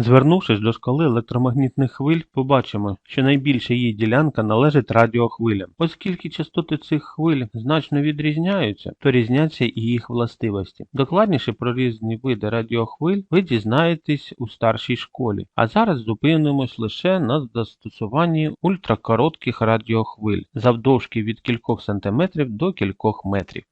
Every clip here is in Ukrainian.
Звернувшись до шкали електромагнітних хвиль, побачимо, що найбільша її ділянка належить радіохвилям. Оскільки частоти цих хвиль значно відрізняються, то різняться і їх властивості. Докладніше про різні види радіохвиль ви дізнаєтесь у старшій школі, а зараз зупинимось лише на застосуванні ультракоротких радіохвиль завдовжки від кількох сантиметрів до кількох метрів.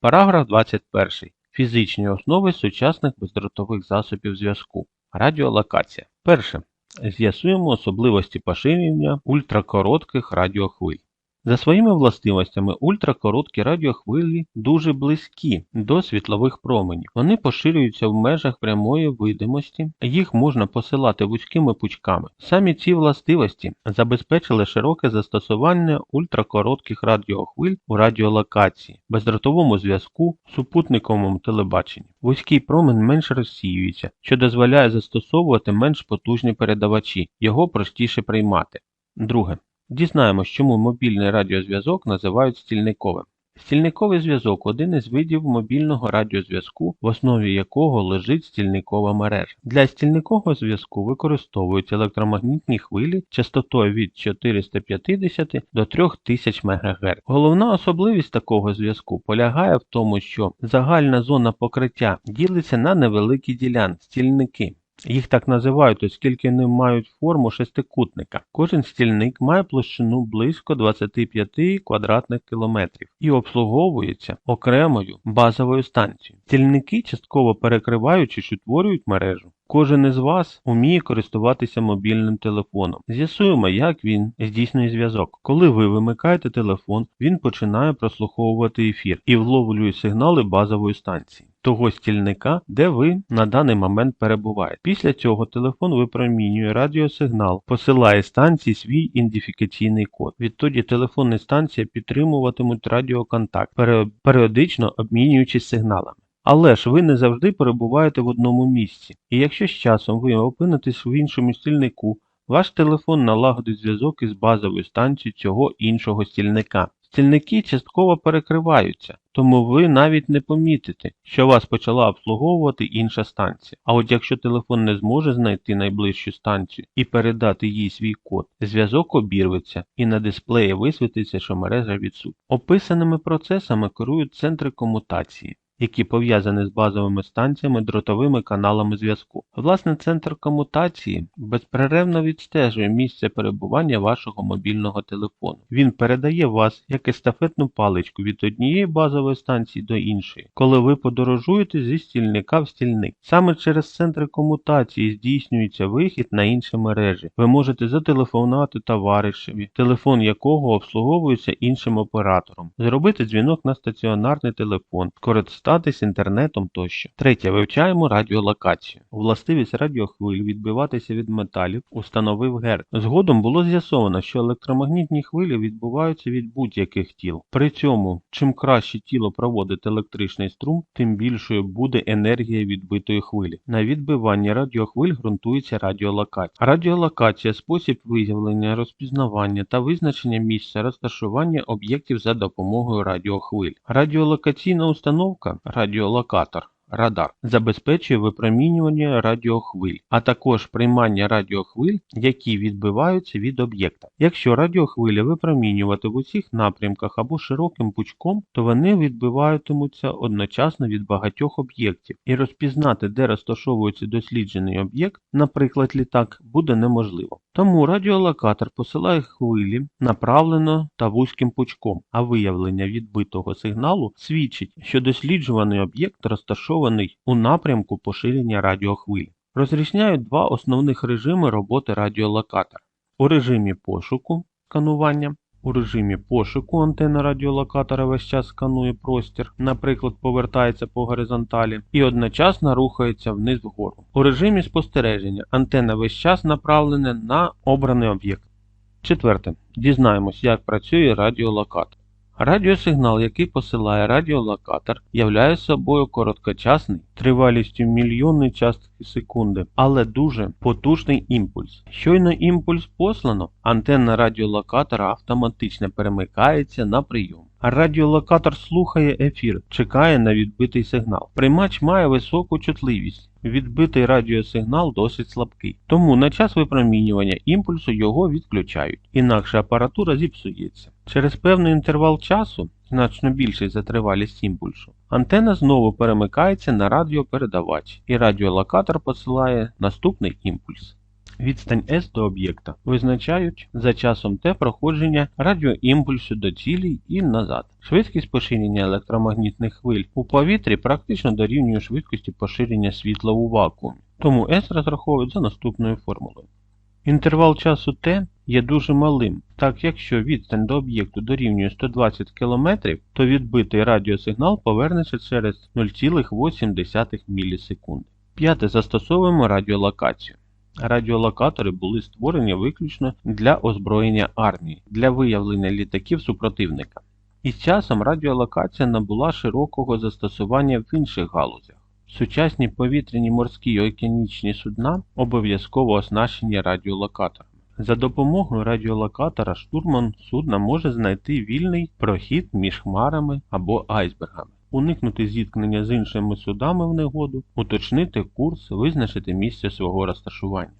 Параграф 21. Фізичні основи сучасних бездротових засобів зв'язку. Радіолокація. Перше. З'ясуємо особливості поширення ультракоротких радіохвиль. За своїми властивостями ультракороткі радіохвилі дуже близькі до світлових променів. Вони поширюються в межах прямої видимості, їх можна посилати вузькими пучками. Самі ці властивості забезпечили широке застосування ультракоротких радіохвиль у радіолокації, бездротовому зв'язку, супутниковому телебаченні. Вузький промен менш розсіюється, що дозволяє застосовувати менш потужні передавачі, його простіше приймати. Друге. Дізнаємось, чому мобільний радіозв'язок називають стільниковим. Стільниковий зв'язок один із видів мобільного радіозв'язку, в основі якого лежить стільникова мережа. Для стільникового зв'язку використовують електромагнітні хвилі частотою від 450 до 3000 МГц. Головна особливість такого зв'язку полягає в тому, що загальна зона покриття ділиться на невеликі ділянки стільники. Їх так називають, оскільки вони мають форму шестикутника. Кожен стільник має площину близько 25 квадратних кілометрів і обслуговується окремою базовою станцією. Стільники частково перекриваючи утворюють мережу. Кожен із вас уміє користуватися мобільним телефоном. З'ясуємо, як він здійснює зв'язок. Коли ви вимикаєте телефон, він починає прослуховувати ефір і вловлює сигнали базової станції. Того стільника, де ви на даний момент перебуваєте. Після цього телефон випромінює радіосигнал, посилає станції свій ідентифікаційний код. Відтоді телефонні станції підтримуватимуть радіоконтакт, періодично обмінюючись сигналами. Але ж ви не завжди перебуваєте в одному місці, і якщо з часом ви опинитесь в іншому стільнику, ваш телефон налагодить зв'язок із базовою станцією цього іншого стільника. Стільники частково перекриваються, тому ви навіть не помітите, що вас почала обслуговувати інша станція. А от якщо телефон не зможе знайти найближчу станцію і передати їй свій код, зв'язок обірветься і на дисплеї висвітиться, що мережа відсутня. Описаними процесами керують центри комутації які пов'язані з базовими станціями дротовими каналами зв'язку. Власне, центр комутації безперервно відстежує місце перебування вашого мобільного телефону. Він передає вас як естафетну паличку від однієї базової станції до іншої, коли ви подорожуєте зі стільника в стільник. Саме через центри комутації здійснюється вихід на інші мережі. Ви можете зателефонувати товаришеві, телефон якого обслуговується іншим оператором, зробити дзвінок на стаціонарний телефон, скористатися скористатись інтернетом тощо. Третє. Вивчаємо радіолокацію. Властивість радіохвиль відбиватися від металів установив Герц. Згодом було з'ясовано, що електромагнітні хвилі відбуваються від будь-яких тіл. При цьому, чим краще тіло проводить електричний струм, тим більшою буде енергія відбитої хвилі. На відбиванні радіохвиль ґрунтується радіолокація. Радіолокація спосіб виявлення, розпізнавання та визначення місця розташування об'єктів за допомогою радіохвиль. Радіолокаційна установка радіолокатор радар забезпечує випромінювання радіохвиль, а також приймання радіохвиль, які відбиваються від об'єкта. Якщо радіохвилі випромінювати в усіх напрямках або широким пучком, то вони відбиватимуться одночасно від багатьох об'єктів, і розпізнати, де розташовується досліджений об'єкт, наприклад літак, буде неможливо. Тому радіолокатор посилає хвилі направлено та вузьким пучком, а виявлення відбитого сигналу свідчить, що досліджуваний об'єкт розташований у напрямку поширення радіохвиль. Розрізняють два основних режими роботи радіолокатора. У режимі пошуку сканування у режимі пошуку антенна радіолокатора весь час сканує простір, наприклад, повертається по горизонталі, і одночасно рухається вниз вгору. У режимі спостереження антенна весь час направлена на обраний об'єкт. Четверте. Дізнаємось, як працює радіолокатор. Радіосигнал, який посилає радіолокатор, являє собою короткочасний тривалістю мільйонної частки секунди, але дуже потужний імпульс. Щойно імпульс послано, антенна радіолокатора автоматично перемикається на прийом. Радіолокатор слухає ефір, чекає на відбитий сигнал. Приймач має високу чутливість. Відбитий радіосигнал досить слабкий, тому на час випромінювання імпульсу його відключають, інакше апаратура зіпсується. Через певний інтервал часу, значно більший за тривалість імпульсу, антена знову перемикається на радіопередавач, і радіолокатор посилає наступний імпульс. Відстань S до об'єкта визначають за часом T проходження радіоімпульсу до цілі і назад. Швидкість поширення електромагнітних хвиль у повітрі практично дорівнює швидкості поширення світла у вакуумі, тому S розраховують за наступною формулою. Інтервал часу T є дуже малим, так якщо відстань до об'єкту дорівнює 120 км, то відбитий радіосигнал повернеться через 0,8 мілісекунди. П'яте застосовуємо радіолокацію. Радіолокатори були створені виключно для озброєння армії, для виявлення літаків супротивника. І з часом радіолокація набула широкого застосування в інших галузях. Сучасні повітряні морські і океанічні судна обов'язково оснащені радіолокаторами. За допомогою радіолокатора штурман судна може знайти вільний прохід між хмарами або айсбергами, уникнути зіткнення з іншими судами в негоду, уточнити курс, визначити місце свого розташування.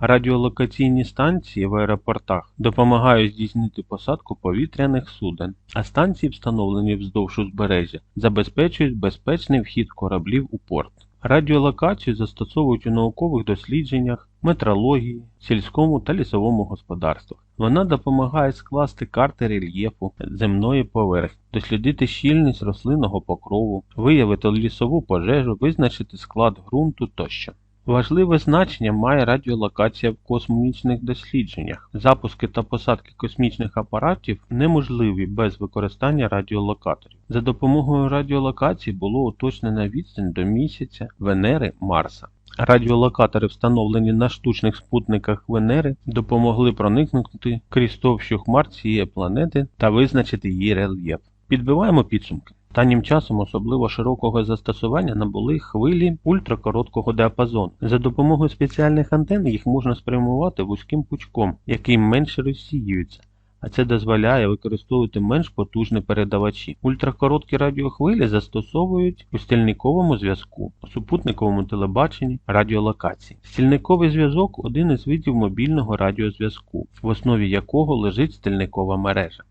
Радіолокаційні станції в аеропортах допомагають здійснити посадку повітряних суден, а станції, встановлені вздовж узбережжя, забезпечують безпечний вхід кораблів у порт. Радіолокацію застосовують у наукових дослідженнях, метрології, сільському та лісовому господарствах. Вона допомагає скласти карти рельєфу земної поверхні, дослідити щільність рослинного покрову, виявити лісову пожежу, визначити склад ґрунту тощо. Важливе значення має радіолокація в космічних дослідженнях. Запуски та посадки космічних апаратів неможливі без використання радіолокаторів. За допомогою радіолокації було уточнена відстань до місяця, Венери, Марса. Радіолокатори, встановлені на штучних спутниках Венери, допомогли проникнути крізь товщу хмар цієї планети та визначити її рельєф. Підбиваємо підсумки. Останнім часом особливо широкого застосування набули хвилі ультракороткого діапазону. За допомогою спеціальних антенн їх можна спрямувати вузьким пучком, який менше розсіюється, а це дозволяє використовувати менш потужні передавачі. Ультракороткі радіохвилі застосовують у стільниковому зв'язку, супутниковому телебаченні, радіолокації. Стільниковий зв'язок один із видів мобільного радіозв'язку, в основі якого лежить стільникова мережа.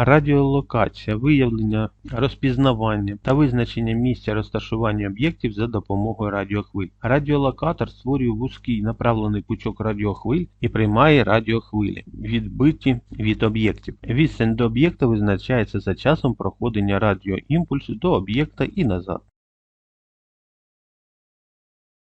Радіолокація, виявлення, розпізнавання та визначення місця розташування об'єктів за допомогою радіохвиль. Радіолокатор створює вузький направлений пучок радіохвиль і приймає радіохвилі, відбиті від об'єктів. Відстань до об'єкта визначається за часом проходження радіоімпульсу до об'єкта і назад.